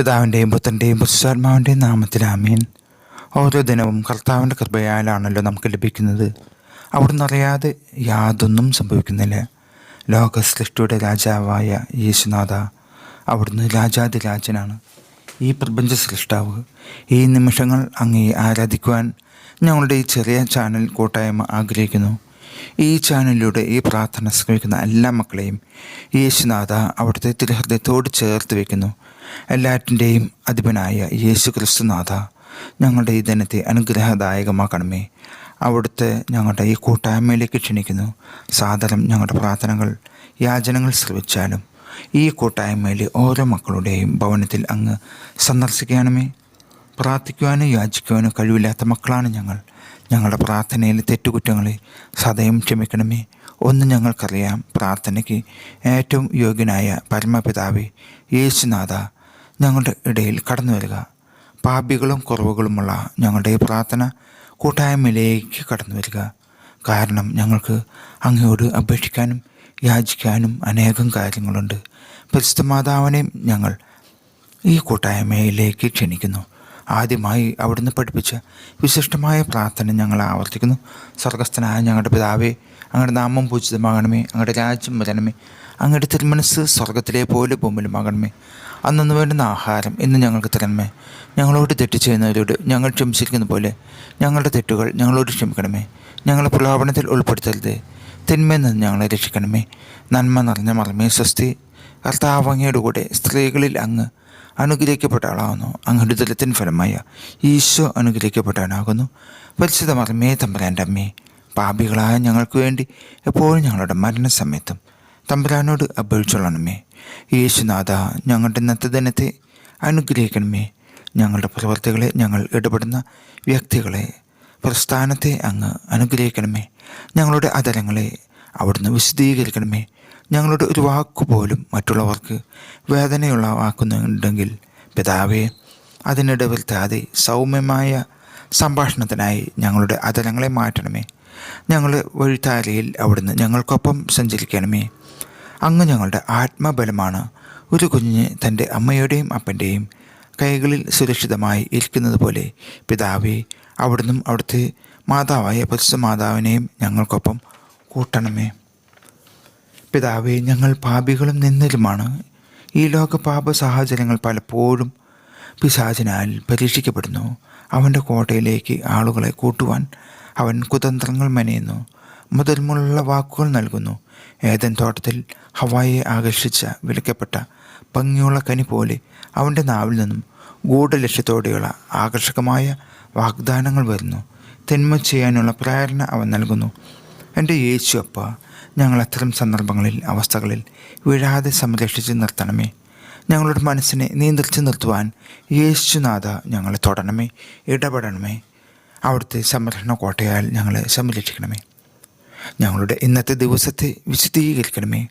പിതാവിന്റെയും പുത്രന്റെയും പുരുഷാത്മാവിന്റെയും നാമത്തിൽ ആമീൻ. ഓരോ ദിനവും കർത്താവിന്റെ കൃപയാലാണല്ലോ നമുക്ക് ലഭിക്കുന്നത്. അവിടുന്ന് അറിയാതെ യാതൊന്നും സംഭവിക്കുന്നില്ല. ലോക സൃഷ്ടിയുടെ രാജാവായ യേശുനാഥ അവിടുന്ന് രാജാതിരാജനാണ് ഈ പ്രപഞ്ച സൃഷ്ടാവ്. ഈ നിമിഷങ്ങൾ അങ്ങേ ആരാധിക്കുവാൻ ഞങ്ങളുടെ ഈ ചെറിയ ചാനൽ കൂട്ടായ്മ ആഗ്രഹിക്കുന്നു. ഈ ചാനലിലൂടെ ഈ പ്രാർത്ഥന ശ്രമിക്കുന്ന എല്ലാ മക്കളെയും യേശുനാഥ അവിടുത്തെ തിരുഹൃദയത്തോട് ചേർത്ത് വയ്ക്കുന്നു എല്ലാറ്റിന്റെയും അധിപനായ യേശു ക്രിസ്തുനാഥ ഞങ്ങളുടെ ഈ ദിനത്തെ അനുഗ്രഹദായകമാക്കണമേ. അവിടുത്തെ ഞങ്ങളുടെ ഈ കൂട്ടായ്മയിലേക്ക് ക്ഷണിക്കുന്നു. സാദരം ഞങ്ങളുടെ പ്രാർത്ഥനകൾ യാചനങ്ങൾ ശ്രമിച്ചാലും ഈ കൂട്ടായ്മയിലെ ഓരോ മക്കളുടെയും ഭവനത്തിൽ അങ്ങ് സന്ദർശിക്കണമേ പ്രാർത്ഥിക്കുവാനും യാചിക്കുവാനും കഴിവില്ലാത്ത മക്കളാണ് ഞങ്ങൾ. ഞങ്ങളുടെ പ്രാർത്ഥനയിലെ തെറ്റുകുറ്റങ്ങളെ സദയം ക്ഷമിക്കണമേ. ഒന്ന് ഞങ്ങൾക്കറിയാം പ്രാർത്ഥനയ്ക്ക് ഏറ്റവും യോഗ്യനായ പരമപിതാവേ യേശുനാഥ ഞങ്ങളുടെ ഇടയിൽ കടന്നു വരിക. പാപികളും കുറവുകളുമുള്ള ഞങ്ങളുടെ പ്രാർത്ഥന കൂട്ടായ്മയിലേക്ക് കടന്നു വരിക. കാരണം ഞങ്ങൾക്ക് അങ്ങയോട് അപേക്ഷിക്കാനും യാചിക്കാനും അനേകം കാര്യങ്ങളുണ്ട്. പരിശുദ്ധ മാതാവിനെയും ഞങ്ങൾ ഈ കൂട്ടായ്മയിലേക്ക് ക്ഷണിക്കുന്നു. ആദ്യമായി അവിടുന്ന് പഠിപ്പിച്ച വിശിഷ്ടമായ പ്രാർത്ഥന ഞങ്ങൾ ആവർത്തിക്കുന്നു. സ്വർഗസ്ഥനായ ഞങ്ങളുടെ പിതാവേ അങ്ങയുടെ നാമം പൂജിതമാകണമേ അങ്ങയുടെ രാജ്യം വരണമേ അങ്ങയുടെ തിരുമനസ് സ്വർഗത്തിലെ പോലെ ഭൂമിയിലുമാകണമേ അന്നു വേണ്ടുന്ന ആഹാരം ഇന്ന് ഞങ്ങൾക്ക് തരണമേ. ഞങ്ങളോട് തെറ്റ് ചെയ്യുന്നവരോട് ഞങ്ങൾ ക്ഷമിച്ചിരിക്കുന്ന പോലെ ഞങ്ങളുടെ തെറ്റുകൾ ഞങ്ങളോട് ക്ഷമിക്കണമേ. ഞങ്ങളെ പ്രലോഭനത്തിൽ ഉൾപ്പെടുത്തരുത്. തിന്മയിൽ നിന്ന് ഞങ്ങളെ രക്ഷിക്കണമേ. നന്മ നിറഞ്ഞ മറമേ സ്വസ്തി. കർത്താവങ്ങയുടെ കൂടെ സ്ത്രീകളിൽ അങ്ങ് അനുഗ്രഹിക്കപ്പെട്ട ആളാകുന്നു അങ്ങയുടെ ദലത്തിൻ ഫലമായ ഈശോ അനുഗ്രഹിക്കപ്പെട്ടവനാകുന്നു. പരിശുദ്ധ മറമേ തമ്പരാന്റെ അമ്മേ. പാപികളായ ഞങ്ങൾക്ക് വേണ്ടി എപ്പോഴും ഞങ്ങളുടെ മരണസമയത്തും തമ്പുരാനോട് അപേക്ഷിച്ചോളണമേ. യേശുനാഥ ഞങ്ങളുടെ ഇന്നത്തെ ദിനത്തെ അനുഗ്രഹിക്കണമേ. ഞങ്ങളുടെ പ്രവർത്തികളെ ഞങ്ങൾ ഇടപെടുന്ന വ്യക്തികളെ പ്രസ്ഥാനത്തെ അങ്ങ് അനുഗ്രഹിക്കണമേ. ഞങ്ങളുടെ അതരങ്ങളെ അവിടുന്ന് വിശദീകരിക്കണമേ. ഞങ്ങളുടെ ഒരു വാക്കുപോലും മറ്റുള്ളവർക്ക് വേദനയുള്ള വാക്കുന്നുണ്ടെങ്കിൽ പിതാവേ അതിനിടെ വരുത്താതെ സൗമ്യമായ സംഭാഷണത്തിനായി ഞങ്ങളുടെ അതരങ്ങളെ മാറ്റണമേ. ഞങ്ങളുടെ വഴിത്താരയിൽ അവിടുന്ന് ഞങ്ങൾക്കൊപ്പം സഞ്ചരിക്കണമേ. അങ്ങ് ഞങ്ങളുടെ ആത്മബലമാണ്. ഒരു കുഞ്ഞ് തന്റെ അമ്മയുടെയും അപ്പന്റെയും കൈകളിൽ സുരക്ഷിതമായി ഇരിക്കുന്നത് പോലെ. പിതാവേ അവിടുന്ന് അവിടുത്തെ മാതാവായ പുരുഷ മാതാവിനെയും ഞങ്ങൾക്കൊപ്പം കൂട്ടണമേ. പിതാവേ ഞങ്ങൾ പാപികളും നിന്നലുമാണ്. ഈ ലോക പാപ സാഹചര്യങ്ങൾ പലപ്പോഴും പിശാചിനാൽ പരീക്ഷിക്കപ്പെടുന്നു. അവന്റെ കോട്ടയിലേക്ക് ആളുകളെ കൂട്ടുവാൻ അവൻ കുതന്ത്രങ്ങൾ മെനയുന്നു. മുതൽമുള്ള വാക്കുകൾ നൽകുന്നു. ഏതൻ തോട്ടത്തിൽ ഹവായെ ആകർഷിച്ച വിളിക്കപ്പെട്ട ഭംഗിയുള്ള കനി പോലെ അവന്റെ നാവിൽ നിന്നും ഗൂഢലക്ഷ്യത്തോടെയുള്ള ആകർഷകമായ വാഗ്ദാനങ്ങൾ വരുന്നു. തിന്മ ചെയ്യാനുള്ള പ്രേരണ അവൻ നൽകുന്നു. എന്റെ യേശു അപ്പ ഞങ്ങൾ അത്തരം സന്ദർഭങ്ങളിൽ അവസ്ഥകളിൽ വീഴാതെ സംരക്ഷിച്ച് നിർത്തണമേ. ഞങ്ങളുടെ മനസ്സിനെ നിയന്ത്രിച്ച് നിർത്തുവാൻ യേശുനാഥ ഞങ്ങളെ തൊടണമേ ഇടപെടണമേ. അവിടുത്തെ സംരക്ഷണ കോട്ടയാൽ ഞങ്ങളെ സംരക്ഷിക്കണമേ. ഞങ്ങളുടെ ഇന്നത്തെ ദിവസത്തെ വിശദീകരിക്കണമേ.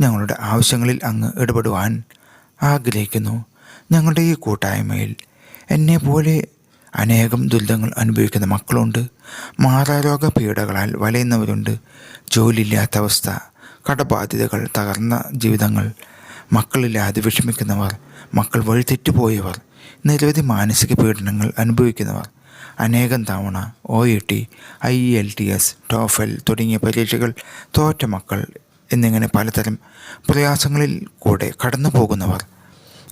ഞങ്ങളുടെ ആവശ്യങ്ങളിൽ അങ്ങ് ഇടപെടുവാൻ ആഗ്രഹിക്കുന്നു. ഞങ്ങളുടെ ഈ കൂട്ടായ്മയിൽ എന്നെ പോലെ അനേകം ദുരിതങ്ങൾ അനുഭവിക്കുന്ന മക്കളുണ്ട്. മാറാരോഗ പീഡകളാൽ വലയുന്നവരുണ്ട്. ജോലിയില്ലാത്ത അവസ്ഥ കടബാധ്യതകൾ തകർന്ന ജീവിതങ്ങൾ മക്കളില്ലാതെ വിഷമിക്കുന്നവർ മക്കൾ വഴിതെറ്റുപോയവർ നിരവധി മാനസിക പീഡനങ്ങൾ അനുഭവിക്കുന്നവർ അനേകം തവണ O E T I L T S TOEFL തുടങ്ങിയ പരീക്ഷകൾ തോറ്റ മക്കൾ എന്നിങ്ങനെ പലതരം പ്രയാസങ്ങളിൽ കൂടെ കടന്നു പോകുന്നവർ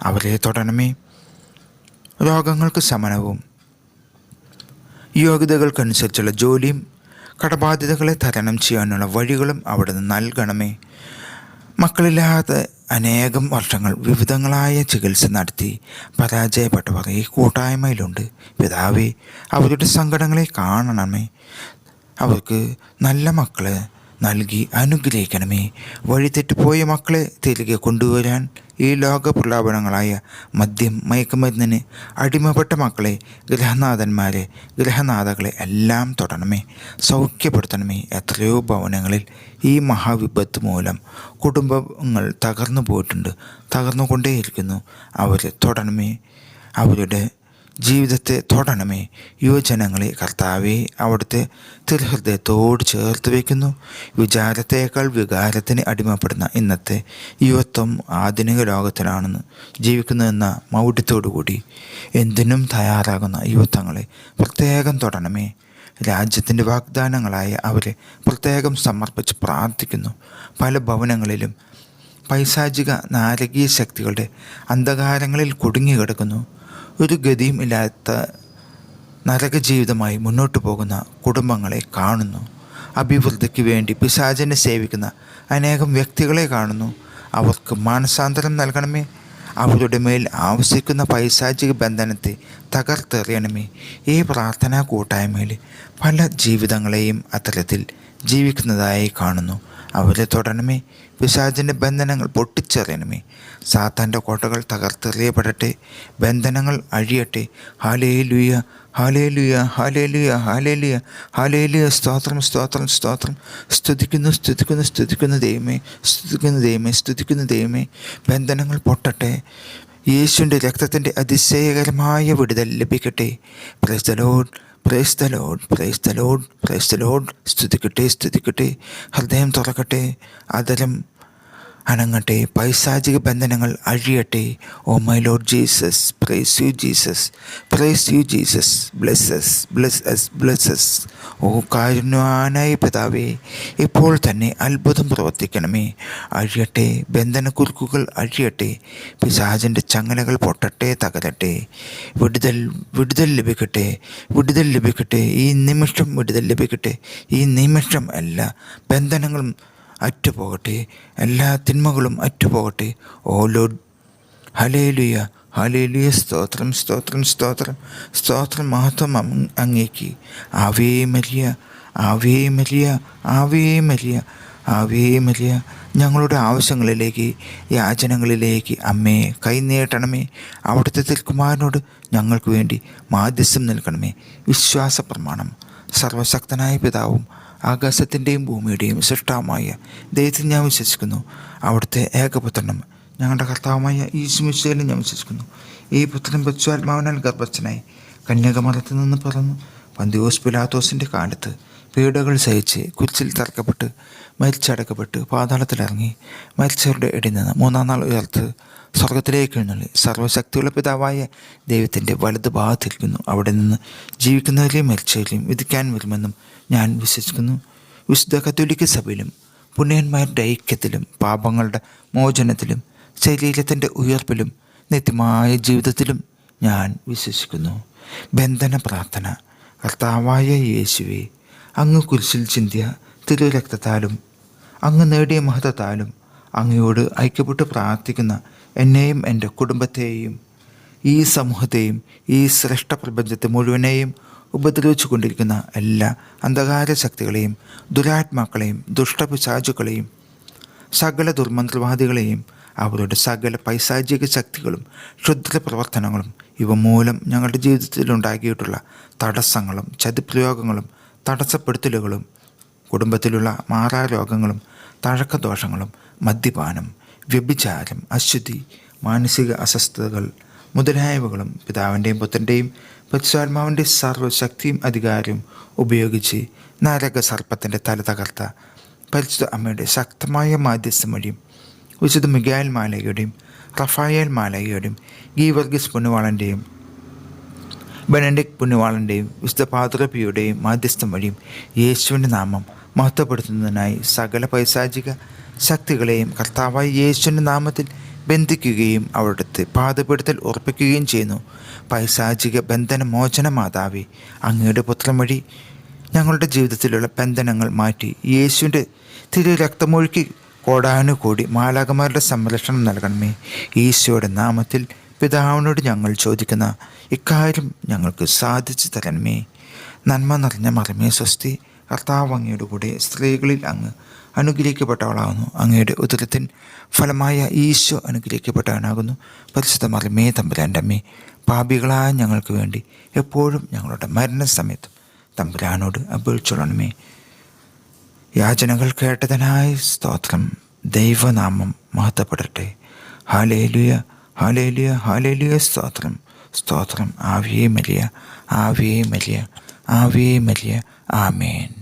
അവരെ തുടരണമേ രോഗങ്ങൾക്ക് ശമനവും യോഗ്യതകൾക്കനുസരിച്ചുള്ള ജോലിയും കടബാധ്യതകളെ തരണം ചെയ്യാനുള്ള വഴികളും അവിടെ നിന്ന് നൽകണമേ മക്കളില്ലാതെ അനേകം വർഷങ്ങൾ വിവിധങ്ങളായ ചികിത്സ നടത്തി പരാജയപ്പെട്ടവർ ഈ കൂട്ടായ്മയിലുണ്ട്. പിതാവേ അവരുടെ സങ്കടങ്ങളെ കാണണമേ. അവർക്ക് നല്ല മക്കളെ നൽകി അനുഗ്രഹിക്കണമേ. വഴിതെറ്റിപ്പോയ മക്കളെ തിരികെ കൊണ്ടുവരാൻ ഈ ലോക പ്രലാപനങ്ങളായ മദ്യം മയക്കുമരുന്നിന് അടിമപ്പെട്ട മക്കളെ ഗ്രഹനാഥന്മാരെ ഗ്രഹനാഥകളെ എല്ലാം തൊടണമേ. സൗഖ്യപ്പെടുത്തണമേ എത്രയോ ഭവനങ്ങളിൽ ഈ മഹാവിപത്ത് മൂലം. കുടുംബങ്ങൾ തകർന്നു പോയിട്ടുണ്ട് തകർന്നുകൊണ്ടേയിരിക്കുന്നു. അവരെ തൊടണമേ. അവരുടെ ജീവിതത്തെ തൊടണമേ. യുവജനങ്ങളെ കർത്താവെ അവിടുത്തെ തിരുഹൃദയത്തോട് ചേർത്ത് വയ്ക്കുന്നു വിചാരത്തേക്കാൾ വികാരത്തിന് അടിമപ്പെടുന്ന ഇന്നത്തെ യുവത്വം ആധുനിക ലോകത്തിലാണെന്ന് ജീവിക്കുന്നതെന്ന മൗഢ്യത്തോടുകൂടി എന്തിനും തയ്യാറാകുന്ന യുവത്വങ്ങളെ പ്രത്യേകം തൊടണമേ. രാജ്യത്തിന്റെ വാഗ്ദാനങ്ങളായ അവരെ പ്രത്യേകം സമർപ്പിച്ച് പ്രാർത്ഥിക്കുന്നു. പല ഭവനങ്ങളിലും പൈശാചിക നാരകീയ ശക്തികളുടെ അന്ധകാരങ്ങളിൽ കുടുങ്ങിക്കിടക്കുന്നു. ഒരു ഗതിയും ഇല്ലാത്ത നരക ജീവിതമായി മുന്നോട്ട് പോകുന്ന കുടുംബങ്ങളെ കാണുന്നു. അഭിവൃദ്ധിക്ക് വേണ്ടി പിശാചനെ സേവിക്കുന്ന അനേകം വ്യക്തികളെ കാണുന്നു. അവർക്ക് മാനസാന്തരം നൽകണമേ. അവരുടെ മേൽ ആവശ്യിക്കുന്ന പൈശാചിക ബന്ധനത്തെ തകർത്തെറിയണമേ. ഈ പ്രാർത്ഥനാ കൂട്ടായ്മയിൽ പല ജീവിതങ്ങളെയും അത്തരത്തിൽ ജീവിക്കുന്നതായി കാണുന്നു. അവരെ തുടരണമേ പിശാചിന്റെ ബന്ധനങ്ങൾ പൊട്ടിച്ചെറിയണമേ. സാത്താന്റെ കോട്ടകൾ തകർത്തെറിയപ്പെടട്ടെ. ബന്ധനങ്ങൾ അഴിയട്ടെ. ഹാലേ ലുയ ഹാലേ ലുയ ഹാലേ ലുയ ഹാലേ ലുയ ഹാലേ ലുയ സ്തോത്രം സ്തോത്രം സ്തോത്രം. സ്തുതിക്കുന്നു സ്തുതിക്കുന്നു സ്തുതിക്കുന്ന ദൈവമേ. സ്തുതിക്കുന്ന ദൈവമേ സ്തുതിക്കുന്നു ദൈവമേ. ബന്ധനങ്ങൾ പൊട്ടട്ടെ. യേശുവിന്റെ രക്തത്തിന്റെ അതിശയകരമായ വിടുതൽ ലഭിക്കട്ടെ. Praise the Lord praise the Lord praise the Lord praise the Lord സ്തുതിക്കട്ടെ സ്തുതിക്കട്ടെ. ഹൃദയം തുറക്കട്ടെ. അതരം അനങ്ങട്ടെ പൈശാചിക ബന്ധനങ്ങൾ അഴിയട്ടെ. ഓ my Lord Jesus praise you Jesus praise you Jesus blesses blesses blesses. ഓ കാരുണ്യവാനായ പിതാവേ ഇപ്പോൾ തന്നെ അത്ഭുതം പ്രവർത്തിക്കണമേ. അഴിയട്ടെ ബന്ധനക്കുരുക്കുകൾ അഴിയട്ടെ പിശാചിന്റെ ചങ്ങലകൾ പൊട്ടട്ടെ തകരട്ടെ. വിടുതൽ വിടുതൽ ലഭിക്കട്ടെ വിടുതൽ ലഭിക്കട്ടെ. ഈ നിമിഷം വിടുതൽ ലഭിക്കട്ടെ. ഈ നിമിഷം എല്ലാ ബന്ധനങ്ങളും അറ്റുപോകട്ടെ. എല്ലാ തിന്മകളും അറ്റുപോകട്ടെ. O Lord. ഹലേലുയ ഹലേലുയ സ്തോത്രം സ്തോത്രം സ്തോത്രം. സ്തോത്രം മഹത്വം അങ്- അങ്ങേക്ക്. ആവേ മരിയ. ആവേ മരിയ. ആവേ മരിയ. ആവേ മരിയ. ഞങ്ങളുടെ ആവശ്യങ്ങളിലേക്ക് യാചനകളിലേക്ക് അമ്മയെ കൈനീട്ടണമേ. അവിടുത്തെ തിരുക്കുമാരനോട് ഞങ്ങൾക്ക് വേണ്ടി മാധ്യസ്ഥം നൽകണമേ. വിശ്വാസ പ്രമാണം സർവശക്തനായ പിതാവും ആകാശത്തിന്റെയും ഭൂമിയുടെയും സൃഷ്ടാവുമായ ദൈവത്തിൽ ഞാൻ വിശ്വസിക്കുന്നു. അവിടുത്തെ ഏകപുത്രനും ഞങ്ങളുടെ കർത്താവുമായ ഈശ്മിശയിലും ഞാൻ വിശ്വസിക്കുന്നു. ഈ പുത്രൻ ബത്സ്വാത്മാവിനാൽ ഗർഭസ്ഥനായി കന്യാകുമാരത്തിൽ നിന്ന് പിറന്നു. പന്തിയോസ് പിലാത്തോസിന്റെ കാലത്ത് പീഡകൾ സഹിച്ച് കുരിശിൽ തറക്കപ്പെട്ട് മരിച്ചടക്കപ്പെട്ട് പാതാളത്തിലിറങ്ങി മരിച്ചവരുടെ ഇടയിൽ നിന്ന് മൂന്നാം നാൾ ഉയർത്ത് സ്വർഗത്തിലേക്ക് എഴുന്നള്ളി സർവശക്തിയുള്ള പിതാവായ ദൈവത്തിന്റെ വലത് ഭാഗത്തിരിക്കുന്നു അവിടെ നിന്ന് ജീവിക്കുന്നവരെയും മരിച്ചവരെയും വിധിക്കാൻ വരുമെന്നും ഞാൻ വിശ്വസിക്കുന്നു. വിശുദ്ധ കത്തോലിക്ക സഭയിലും പുണ്യന്മാരുടെ ഐക്യത്തിലും പാപങ്ങളുടെ മോചനത്തിലും ശരീരത്തിന്റെ ഉയർപ്പിലും നിത്യമായ ജീവിതത്തിലും ഞാൻ വിശ്വസിക്കുന്നു. ബന്ധന പ്രാർത്ഥന. കർത്താവായ യേശുവെ അങ്ങ് കുരിശിൽ ചിന്തിയ തിരുരക്തത്താലും അങ്ങ് നേടിയ മഹത്വത്താലും അങ്ങയോട് ഐക്യപ്പെട്ട് പ്രാർത്ഥിക്കുന്ന എന്നെയും എന്റെ കുടുംബത്തെയും ഈ സമൂഹത്തെയും ഈ ശ്രേഷ്ഠ പ്രപഞ്ചത്തെ മുഴുവനെയും ഉപദ്രവിച്ചു കൊണ്ടിരിക്കുന്ന എല്ലാ അന്ധകാര ശക്തികളെയും ദുരാത്മാക്കളെയും ദുഷ്ടപിശാചുക്കളെയും സകല ദുർമന്ത്രവാദികളെയും അവരുടെ സകല പൈശാചിക ശക്തികളും ക്ഷുദ്ര പ്രവർത്തനങ്ങളും ഇവ മൂലം ഞങ്ങളുടെ ജീവിതത്തിലുണ്ടാക്കിയിട്ടുള്ള തടസ്സങ്ങളും ചതിപ്രയോഗങ്ങളും തടസ്സപ്പെടുത്തലുകളും കുടുംബത്തിലുള്ള മാറാരോഗങ്ങളും തഴക്കദോഷങ്ങളും മദ്യപാനം വ്യഭിചാരം അശുദ്ധി മാനസിക അസ്വസ്ഥതകൾ മുതലായവകളും പിതാവിന്റെയും പുത്രന്റെയും പരിശുദ്ധാത്മാവിന്റെ സർവശക്തിയും അധികാരവും ഉപയോഗിച്ച് നരക സർപ്പത്തിന്റെ തല തകർത്ത പരിശുദ്ധ അമ്മയുടെ ശക്തമായ മാധ്യസ്ഥം വഴിയും വിശുദ്ധ മിഗായൽ മാലയുടെയും റഫായേൽ മാലയുടെയും ഗീവർഗീസ് പുണ്യവാളന്റെയും ബെനഡിക് പുണ്യവാളന്റെയും വിശുദ്ധ പാതൃപിയുടെയും മാധ്യസ്ഥം വഴിയും യേശുവിന്റെ നാമം മഹത്വപ്പെടുത്തുന്നതിനായി സകല പൈശാചിക ശക്തികളെയും കർത്താവായ യേശുവിന്റെ നാമത്തിൽ ബന്ധിക്കുകയും അവിടുത്തെ പാതപ്പെടുത്തൽ ഉറപ്പിക്കുകയും ചെയ്യുന്നു. പൈശാചിക ബന്ധന മോചന മാതാവി അങ്ങയുടെ പുത്രം വഴി ഞങ്ങളുടെ ജീവിതത്തിലുള്ള ബന്ധനങ്ങൾ മാറ്റി യേശുവിന്റെ തിരു രക്തമൊഴുക്കി കോടാനുകൂടി മാലാകമാരുടെ സംരക്ഷണം നൽകണമേ. ഈശോയുടെ നാമത്തിൽ പിതാവിനോട് ഞങ്ങൾ ചോദിക്കുന്ന ഇക്കാര്യം ഞങ്ങൾക്ക് സാധിച്ചു തരണമേ. നന്മ നിറഞ്ഞ മറമേ സ്വസ്തി. കർത്താവ് അങ്ങയുടെ കൂടെ സ്ത്രീകളിൽ അങ്ങ് അനുഗ്രഹിക്കപ്പെട്ടവളാകുന്നു. അങ്ങയുടെ ഉദരത്തിൻ ഫലമായ ഈശോ അനുഗ്രഹിക്കപ്പെട്ടവനാകുന്നു. പരിശുദ്ധ മേ തമ്പുരാന്റെ അമ്മേ പാപികളായ ഞങ്ങൾക്ക് വേണ്ടി എപ്പോഴും ഞങ്ങളുടെ മരണസമയത്തും തമ്പുരാനോട് അപേക്ഷിച്ചോളണമേ. യാചനകൾ കേട്ടതിനായി സ്തോത്രം. ദൈവനാമം മഹത്വപ്പെടട്ടെ. ഹാലേലുയ ഹാലേലുയ ഹാലേലുയ സ്തോത്രം. സ്തോത്രം. ആവിയേ മരിയ ആവിയേ മരിയ ആവിയേ മരിയ ആമേൻ.